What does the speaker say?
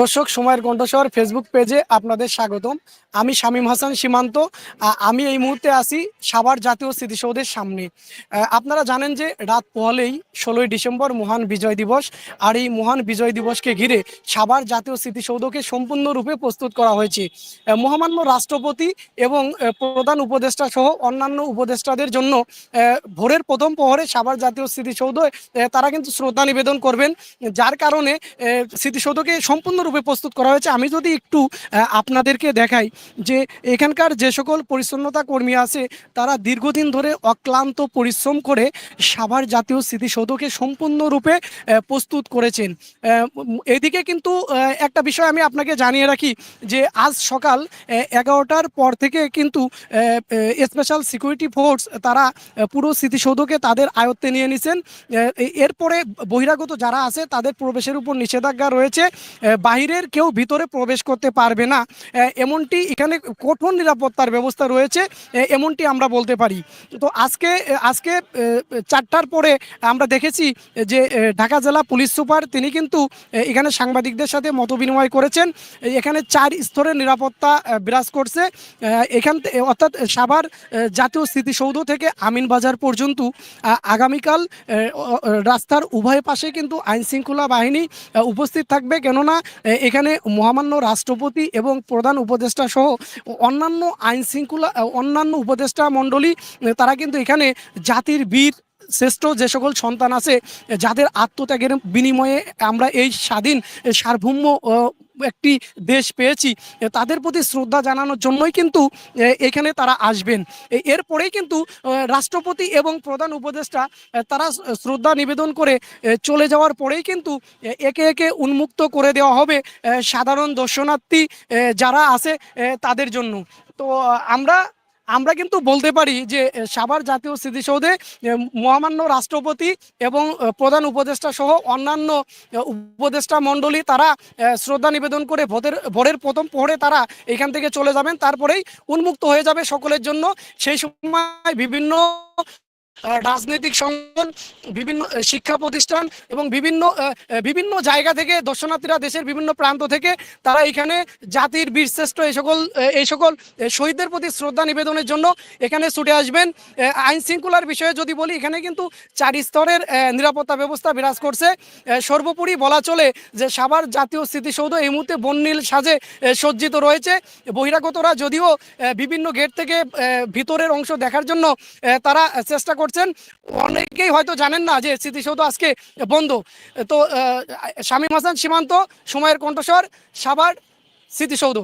দর্শক সময়ের কণ্ঠস্বর ফেসবুক পেজে আপনাদের স্বাগতম। আমি শামীম হাসান সীমান্ত আমি এই মুহূর্তে আছি সাভার জাতীয় স্মৃতিসৌধের সামনে। আপনারা জানেন যে রাত পোহালেই ষোলোই ডিসেম্বর মহান বিজয় দিবস, আর এই মহান বিজয় দিবসকে ঘিরে সাভার জাতীয় স্মৃতিসৌধকে সম্পূর্ণরূপে প্রস্তুত করা হয়েছে। মহামান্য রাষ্ট্রপতি এবং প্রধান উপদেষ্টা সহ অন্যান্য উপদেষ্টাদের জন্য ভোরের প্রথম প্রহরে সাভার জাতীয় স্মৃতিসৌধ তারা কিন্তু শ্রদ্ধা নিবেদন করবেন, যার কারণে স্মৃতিসৌধকে সম্পূর্ণরূপে প্রস্তুত করা হয়েছে। আমি যদি একটু আপনাদেরকে দেখাই যে এখানকার যে সকল পরিচ্ছন্নতা কর্মী আছে, তারা দীর্ঘদিন ধরে অক্লান্ত পরিশ্রম করে সাভার জাতীয় স্মৃতিসৌধকে সম্পূর্ণরূপে প্রস্তুত করেছেন। এদিকে কিন্তু একটা বিষয় আমি আপনাকে জানিয়ে রাখি যে আজ সকাল এগারোটার পর থেকে কিন্তু স্পেশাল সিকিউরিটি ফোর্স তারা পুরো স্মৃতিসৌধকে তাদের আয়ত্তে নিয়ে নিছেন। এরপরে বহিরাগত যারা আছে, তাদের প্রবেশের উপর নিষেধাজ্ঞা রয়েছে। বাহিরের কেউ ভিতরে প্রবেশ করতে পারবে না। এমনটি এখানে কঠোর নিরাপত্তার ব্যবস্থা রয়েছে এমনটি আমরা বলতে পারি। তো আজকে আজকে চারটার পরে আমরা দেখেছি যে ঢাকা জেলা পুলিশ সুপার তিনি কিন্তু এখানে সাংবাদিকদের সাথে মত বিনিময় করেছেন এখানে চার স্তরের নিরাপত্তা বিরাজ করছে। এখান অর্থাৎ সাভার জাতীয় স্মৃতিসৌধ থেকে আমিন বাজার পর্যন্ত। আগামীকাল রাস্তার উভয় পাশে কিন্তু আইন শৃঙ্খলা বাহিনী উপস্থিত থাকবে। কেননা এখানে মহামান্য রাষ্ট্রপতি এবং প্রধান উপদেষ্টা সহ অন্যান্য আইন শৃঙ্খলা অন্যান্য উপদেষ্টা মণ্ডলী তারা কিন্তু এখানে জাতির বীর শ্রেষ্ঠ যে সকল সন্তান আছে যাদের আত্মত্যাগের বিনিময়ে আমরা এই স্বাধীন সার্বভৌম একটি দেশ পেয়েছি। তাদের প্রতি শ্রদ্ধা জানানোর জন্যই কিন্তু এখানে তারা আসবেন। এরপরেই কিন্তু রাষ্ট্রপতি এবং প্রধান উপদেষ্টা তারা শ্রদ্ধা নিবেদন করে চলে যাওয়ার পরেই কিন্তু একে একে উন্মুক্ত করে দেওয়া হবে সাধারণ দর্শনার্থী যারা আছে তাদের জন্য। তো আমরা আমরা কিন্তু বলতে পারি যে সাভার জাতীয় স্মৃতিসৌধে মহামান্য রাষ্ট্রপতি এবং প্রধান উপদেষ্টা সহ অন্যান্য উপদেষ্টা মণ্ডলী তারা শ্রদ্ধা নিবেদন করে ভোটের, ভোরের প্রথম প্রহরে তারা এখান থেকে চলে যাবেন। তারপরেই উন্মুক্ত হয়ে যাবে সকলের জন্য। সেই সময় বিভিন্ন রাজনৈতিক সংগঠন, বিভিন্ন শিক্ষা প্রতিষ্ঠান এবং বিভিন্ন বিভিন্ন জায়গা থেকে দর্শনার্থীরা দেশের বিভিন্ন প্রান্ত থেকে তারা এখানে জাতির বীরশ্রেষ্ঠ এই সকল এই সকল শহীদদের প্রতি শ্রদ্ধা নিবেদনের জন্য এখানে ছুটে আসবেন। আইন শৃঙ্খলার বিষয়ে যদি বলি, এখানে কিন্তু চারি স্তরের নিরাপত্তা ব্যবস্থা বিরাজ করছে। সর্বোপরি বলা চলে যে সাভার জাতীয় স্মৃতিসৌধ এই মুহূর্তে বন্যিল সাজে সজ্জিত রয়েছে। বহিরাগতরা যদিও বিভিন্ন গেট থেকে ভিতরের অংশ দেখার জন্য তারা চেষ্টা করছেন, অনেকেই হয়তো জানেন না যে স্মৃতিসৌধ আজকে বন্ধ। তো শামীম হাসান সীমান্ত, সময়ের কণ্ঠস্বর সাবার স্মৃতিসৌধ।